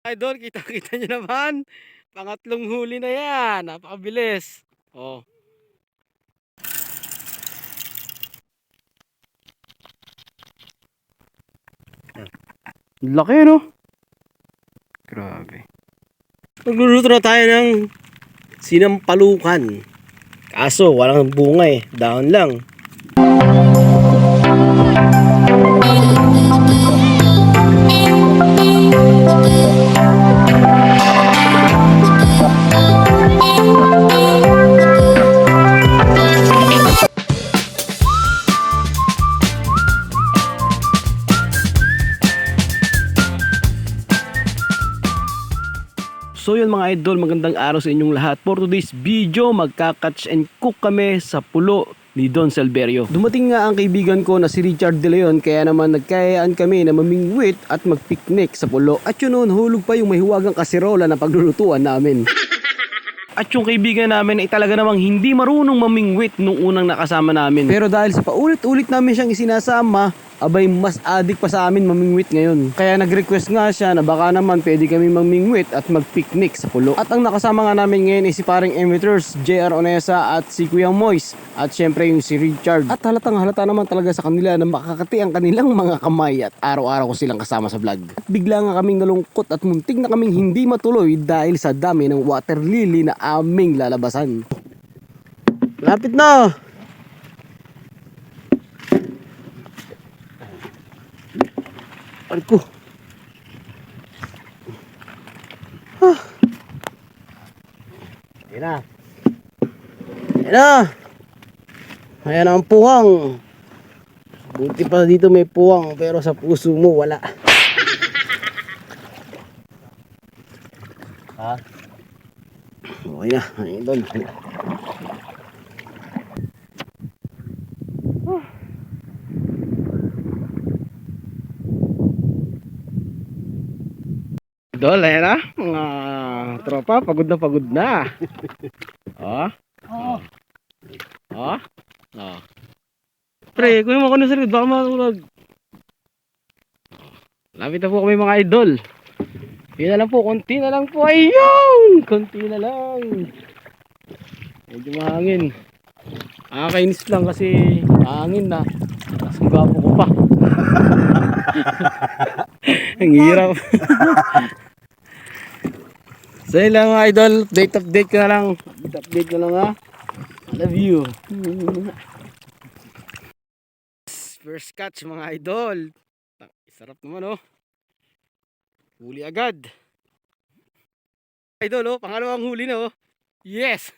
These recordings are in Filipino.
Idol, kita-kita nyo naman. Pangatlong huli na yan. Napakabilis. Oh. Laki no? Grabe. Magluluto na tayo ng sinampalukan. Kaso, walang bunga eh. Dahon lang. Mga idol, magandang araw sa inyong lahat. For today's video, magka-catch and cook kami sa pulo ni Don Silverio. Dumating nga ang kaibigan ko na si Richard De Leon kaya naman nagkayaan kami na mamingwit at magpiknik sa pulo. At yun noon, hulog pa yung mahiwagang kaserola na paglulutuan namin. At yung kaibigan namin ay talaga namang hindi marunong mamingwit nung unang nakasama namin. Pero dahil sa paulit-ulit namin siyang isinasama, abay mas adik pa sa amin mamingwit ngayon. Kaya nag-request nga siya na baka naman pwede kami mamingwit at mag-picnic sa pulo. At ang nakasama nga namin ngayon ay si paring Emitters, JR Onesa at si Kuya Mois. At syempre yung si Richard. At halatang halata naman talaga sa kanila na makakati ang kanilang mga kamay at araw-araw ko silang kasama sa vlog. At bigla nga kaming nalungkot at muntik na kaming hindi matuloy dahil sa dami ng water lily na aming lalabasan. Lapit na! Ay ko. Ah. Ayan na. Ayan na. Ayan ang puwang. Buti pa dito may puwang pero sa puso mo wala. Ha? Okay na. Ayun doon. Dol, ayan na. Mga tropa, pagod na pagod na. oh. Oh. Oh. Oh. Pre, kunin mo ako ng sarili. Baka matulog. Lapit na po kami mga idol. Yun na lang po, konti na lang po. Ayun! Konti na lang. Medyo mahangin. Nakakainis lang kasi mahangin na. Tapos ang gwapo ko pa. ang hirap. So yun lang mga idol, update update ko na lang. Update update ko lang ha. Love you. First catch mga idol. Sarap naman oh. Huli agad. Idol oh, pangalawang huli na oh. Yes!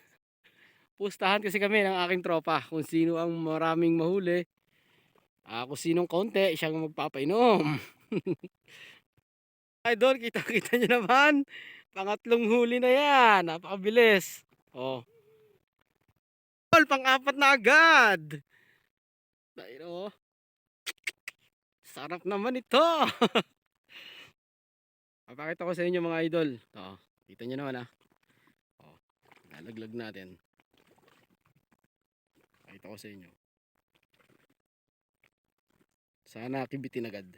Pustahan kasi kami ng aking tropa kung sino ang maraming mahuli. Ah, kung sinong konti, siyang magpapainom. Idol, kita-kita nyo naman. Pangatlong huli na yan. Napakabilis. Oh. Idol, pang-apat na agad. Dahil oh. Sarap naman ito. Papakita ko sa inyo mga idol. Oh, kita nyo naman ah. Oh, lalaglag natin. Pakita ko sa inyo. Sana kibitin agad.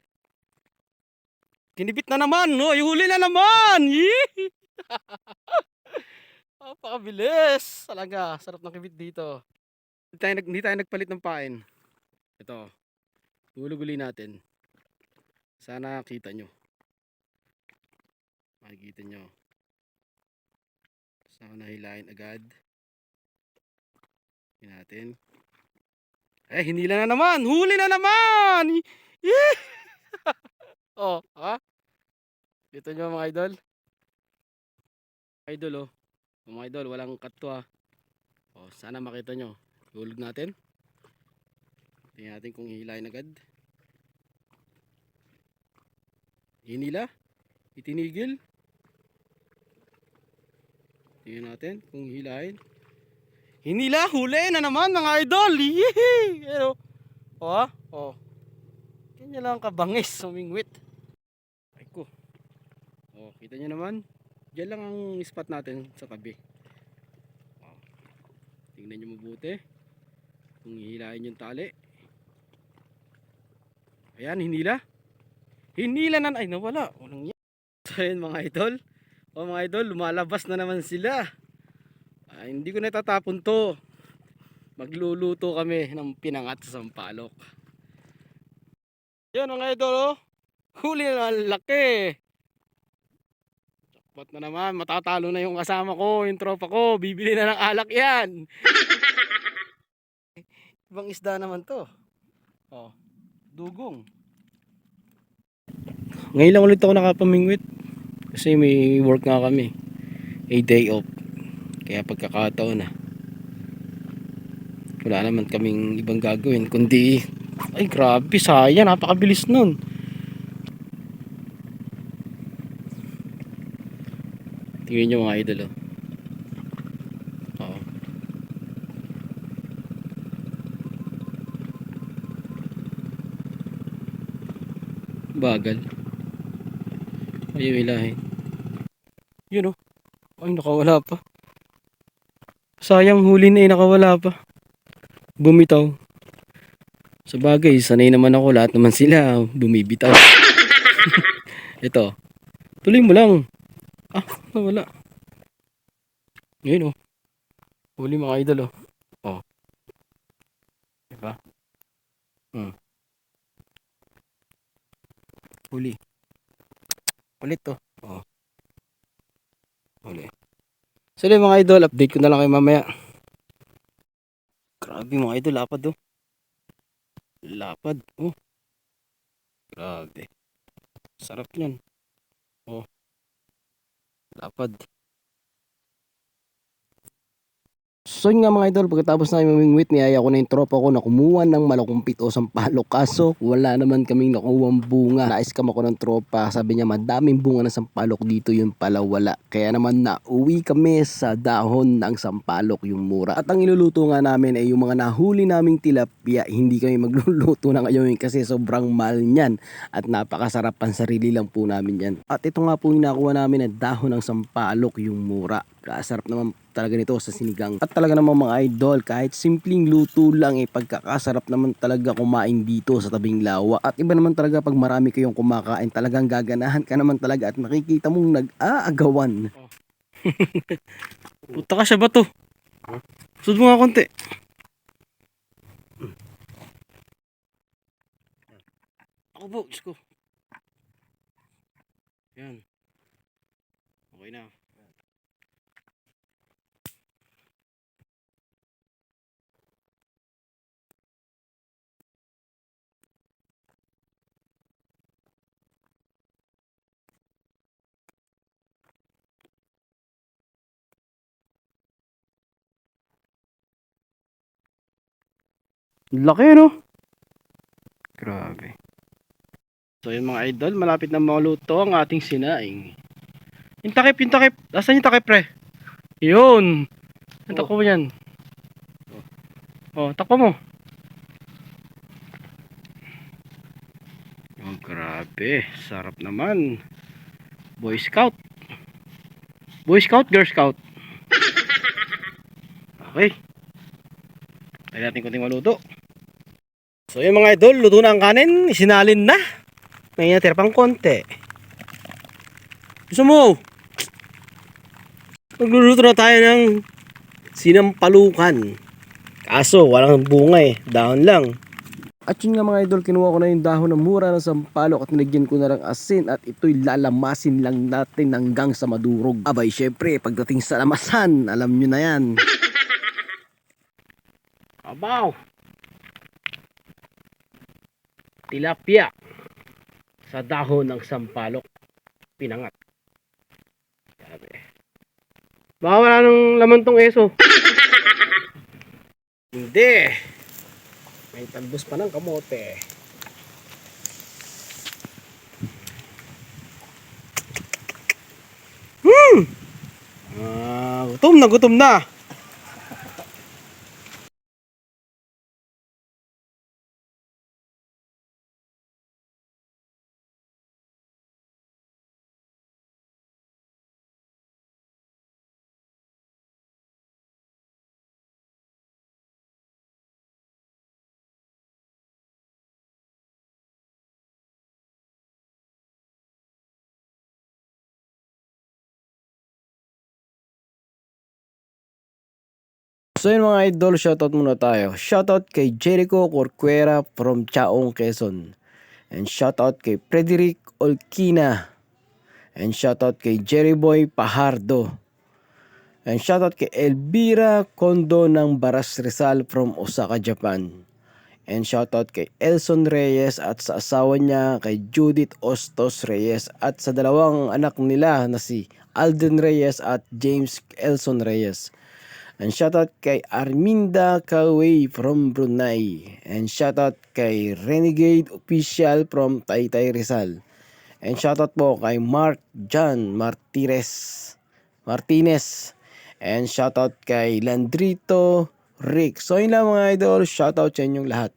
Kinibit na naman, no? Huli na naman! Napakabilis! Talaga, sarap ng kibit dito. Hindi tayo, hindi tayo nagpalit ng pain. Ito. Hulog uli natin. Sana kita nyo. Makikita nyo. Sana hilahin agad. Hindi natin. Eh, hinila na naman! Huli na naman! Yee! Oh, ha? Dito nyo mga idol. Idol oh. Mga idol, walang ah. Oh, sana makita nyo. Hulog natin. Tingnan natin kung hihilahin agad. Hinila. Itinigil. Tingnan natin kung hihilahin. Hinila, huli na naman mga idol. Yee! Pero, oh, oh. Kanya lang kabangis, sumingwit. Ay. Oh, kita nyo naman. Diyan lang ang spot natin sa tabi. Oh. Tingnan nyo mabuti. Kung hihilahin yung tali. Ayan, hinila. Hinila na, ay nawala. Walang yan. So yun mga idol. O mga idol, lumalabas na naman sila. Ah, hindi ko natatapon to. Magluluto kami ng pinangat sa sampalok. Yan mga idol oh. Huli na laki. Jackpot na naman. Matatalo na yung kasama ko, yung tropa ko. Bibili na ng alak yan. Ibang isda naman to. Oh, dugong. Ngayon lang ulit ako nakapamingwit. Kasi may work nga kami. A day off. Kaya pagkakataon na. Wala naman kaming ibang gagawin. Kundi, ay grabe, sayang. Napakabilis nun. Tingnan nyo mga idol. Oh. Oo. Bagal. Ayaw ilahin. Yun oh. Ay, nakawala pa. Sayang huli na eh, nakawala pa. Bumitaw. Sa bagay, sanay naman ako. Lahat naman sila bumibitaw. Ito. Tuloy mo lang. Ah, nawala. Ngayon oh. Huli mga idol oh. Oh. Diba? Hmm. Huli. Ulit to. Oh. Huli. So yun, mga idol, update ko na lang kayo mamaya. Grabe mga idol, lapad oh. Lapad. Oh. Grabe. Sarap yan. Lapad. So yun nga mga idol, pagkatapos na mamingwit, niyaya ko na yung tropa ko na kumuha ng malakumpit o sampalok. Kaso wala naman kaming nakuwang bunga. Naiskam ako ng tropa. Sabi niya madaming bunga ng sampalok dito yun pala wala. Kaya naman na uwi kami sa dahon ng sampalok yung mura. At ang iluluto nga namin ay yung mga nahuli naming tilapia. Hindi kami magluluto na ngayon kasi sobrang mahal niyan. At napakasarap ang sarili lang po namin yan. At ito nga po yung nakuha namin na dahon ng sampalok yung mura. Kasarap naman talaga nito sa sinigang. At talaga naman mga idol, kahit simpleng luto lang eh, pagkakasarap naman talaga kumain dito sa tabing lawa. At iba naman talaga pag marami kayong kumakain, talagang gaganahan ka naman talaga at makikita mong nag-aagawan. Puta ka siya ba to? Sud mo nga konti. Ako po, Diyos ko. Yan. Okay na. Laki no? Grabe. So yun mga idol, malapit na maluto ang ating sinaing. Yung takip, yung takip. Asan yung takip pre? Yun. Ang takpo mo yan. Oh, takpo mo. Oh, grabe. Sarap naman. Boy Scout. Boy Scout, Girl Scout. Okay. Tayo natin kunting maluto. So yung mga idol, luto na ang kanin, isinalin na. May natira pang konti. Gusto mo? Magluluto na tayo ng sinampalukan. Kaso, walang bunga eh. Dahon lang. At yun nga mga idol, kinuha ko na yung dahon ng mura ng sampalok at nilagyan ko na lang asin at ito'y lalamasin lang natin hanggang sa madurog. Abay, syempre, pagdating sa lamasan, alam nyo na yan. Abaw! Tilapia sa dahon ng sampalok. Pinangat. Grabe. Baka wala nang laman tong eso. Hindi. May talbos pa ng kamote. Hmm! Ah, gutom na, gutom na. So yun mga idol, shoutout muna tayo. Shoutout kay Jericho Corcuera from Chaong, Quezon. And shoutout kay Frederick Olkina. And shoutout kay Jerry Boy Pajardo. And shoutout kay Elvira Kondo ng Baras Rizal from Osaka, Japan. And shoutout kay Elson Reyes at sa asawa niya kay Judith Ostos Reyes at sa dalawang anak nila na si Alden Reyes at James Elson Reyes. And shoutout kay Arminda Kaway from Brunei. And shoutout kay Renegade Official from Taytay Rizal. And shoutout po kay Mark John Martinez. Martinez. And shoutout kay Landrito Rick. So yun lang mga idol. Shoutout sa inyong lahat.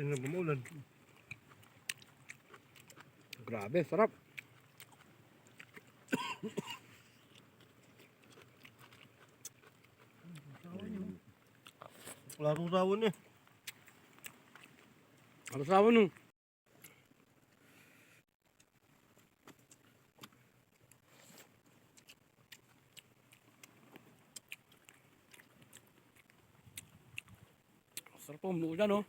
Kain na bumulan. Grabe, sarap. Wala akong tawon eh. Ano sa nung? Sarap po, umuulan no?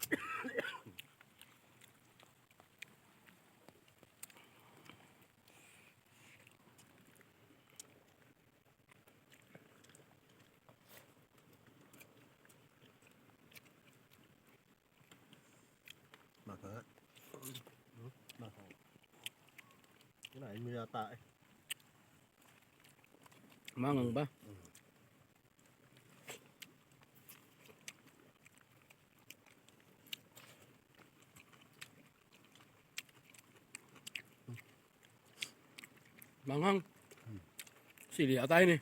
Kinain mo yata eh. Mangang ba? Manghang. Sili ata yun eh.